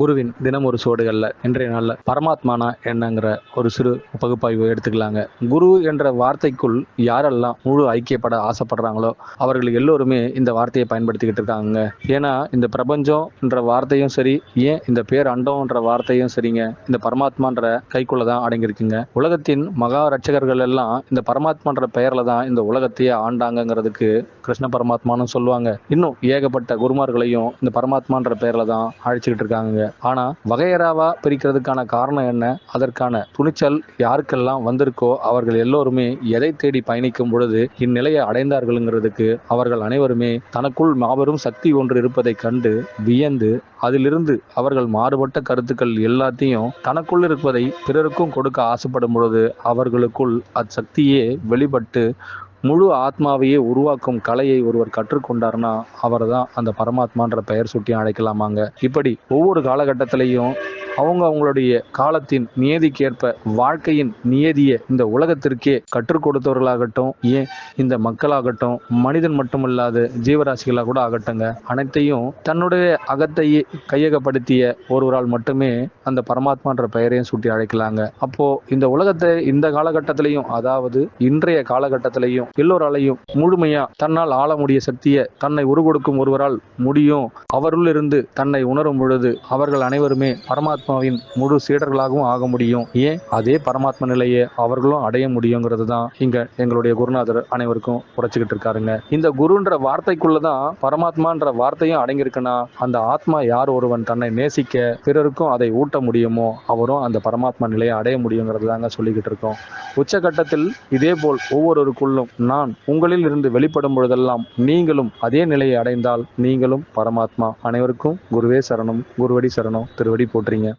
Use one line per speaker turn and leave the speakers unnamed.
குருவின் தினம் ஒரு சோடுகளில் இன்றைய நாளில் பரமாத்மானா என்னங்கிற ஒரு சிறு பகுப்பாய்வு எடுத்துக்கலாங்க. குரு என்ற வார்த்தைக்குள் யாரெல்லாம் முழு ஐக்கியப்பட ஆசைப்படுறாங்களோ அவர்கள் எல்லோருமே இந்த வார்த்தையை பயன்படுத்திக்கிட்டு இருக்காங்க ஏன்னா இந்த பிரபஞ்சம் என்ற வார்த்தையும் சரி ஏன் இந்த பேர் அண்டம்ன்ற வார்த்தையும் சரிங்க இந்த பரமாத்மான்ற கைக்குள்ள தான் அடங்கியிருக்குங்க. உலகத்தின் மகா ரட்சகர்கள் எல்லாம் இந்த பரமாத்மான்ற பெயர்ல தான் இந்த உலகத்தையே ஆண்டாங்கங்கிறதுக்கு கிருஷ்ண பரமாத்மான்னு சொல்லுவாங்க. இன்னும் ஏகப்பட்ட குருமார்களையும் இந்த பரமாத்மான்ற பெயர்ல தான் அழைச்சிக்கிட்டு இருக்காங்க ஆனால் வகையறாவா பிரிக்கிறதுக்கான காரணம் என்ன? அதற்கான துணிச்சல் யாருக்கெல்லாம் வந்திருக்கோ அவர்கள் எல்லோருமே எதை தேடி பயணிக்கும் பொழுது இந்நிலையை அடைந்தார்கள்ங்கிறதுக்கு அவர்கள் அனைவருமே தனக்குள் மாபெரும் சக்தி ஒன்று இருப்பதை கண்டு வியந்து அதிலிருந்து அவர்கள் மாறுபட்ட கருத்துக்கள் எல்லாத்தையும் தனக்குள் இருப்பதை பிறருக்கும் கொடுக்க ஆசைப்படும் பொழுது அவர்களுக்குள் அச்சக்தியே வெளிப்பட்டு முழு ஆத்மாவையே உருவாக்கும் கலையை ஒருவர் கற்றுக்கொண்டார்னா அவர் தான் அந்த பரமாத்மான்ற பெயர் சுட்டி அழைக்கலாமாங்க. இப்படி ஒவ்வொரு காலகட்டத்திலையும் அவங்க அவங்களுடைய காலத்தின் நியதிக்கேற்ப வாழ்க்கையின் நியதியை இந்த உலகத்திற்கே கற்றுக் கொடுத்தவர்களாகட்டும் ஏன் இந்த மக்களாகட்டும் மனிதன் மட்டுமல்லாது ஜீவராசிகளாக கூட ஆகட்டுங்க. அனைத்தையும் தன்னுடைய அகத்தையே கையகப்படுத்திய ஒருவரால் மட்டுமே அந்த பரமாத்மான்ற பெயரையும் சுட்டி அழைக்கலாங்க. அப்போ இந்த உலகத்தை இந்த காலகட்டத்திலையும் அதாவது இன்றைய காலகட்டத்திலையும் எல்லோராலையும் முழுமையா தன்னால் ஆள முடிய சக்தியை தன்னை உருகொடுக்கும் ஒருவரால் முடியும். அவருள் இருந்து தன்னை உணரும் பொழுது அவர்கள் அனைவருமே பரமாத்மாவின் முழு சீடர்களாகவும் ஆக முடியும். ஏன்? அதே பரமாத்ம நிலையை அவர்களும் அடைய முடியுங்கிறது தான் இங்க எங்களுடைய குருநாதர் அனைவருக்கும் உரைச்சுக்கிட்டு இருக்காருங்க. இந்த குருன்ற வார்த்தைக்குள்ளதான் பரமாத்மான்ற வார்த்தையும் அடங்கியிருக்குன்னா அந்த ஆத்மா யார் ஒருவன் தன்னை நேசிக்க பிறருக்கும் அதை ஊட்ட முடியுமோ அவரும் அந்த பரமாத்மா நிலையை அடைய முடியுங்கிறது தாங்க சொல்லிக்கிட்டு இருக்கோம். உச்சகட்டத்தில் இதே போல் ஒவ்வொருவருக்குள்ளும் நான் உங்களில் இருந்து வெளிப்படும் பொழுதெல்லாம் நீங்களும் அதே நிலையை அடைந்தால் நீங்களும் பரமாத்மா அனைவருக்கும் குருவே சரணம் குருவடி சரணம் திருவடி போட்டுறீங்க